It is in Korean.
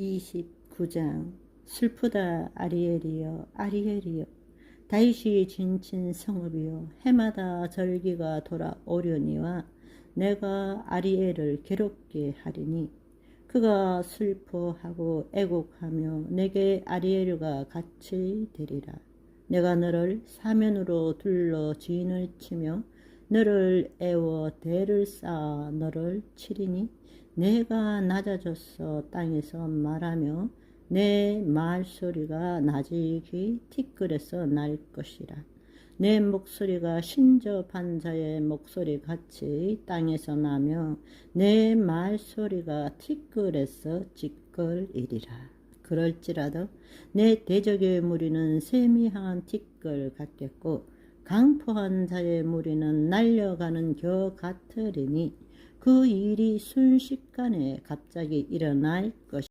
29장. 슬프다 아리엘이여 아리엘이여. 다윗이 진친 성읍이여 해마다 절기가 돌아오려니와 내가 아리엘을 괴롭게 하리니 그가 슬퍼하고 애곡하며 내게 아리엘과 같이 되리라. 내가 너를 사면으로 둘러 지인을 치며 너를 애워 대를 쌓아 너를 치리니? 내가 낮아져서 땅에서 말하며 내 말소리가 나직이 티끌에서 날 것이라. 내 목소리가 신접한 자의 목소리 같이 땅에서 나며 내 말소리가 티끌에서 찌끌이리라. 그럴지라도 내 대적의 무리는 향한 티끌 같겠고 강포한 자의 무리는 날려가는 겨 같으리니 그 일이 순식간에 갑자기 일어날 것이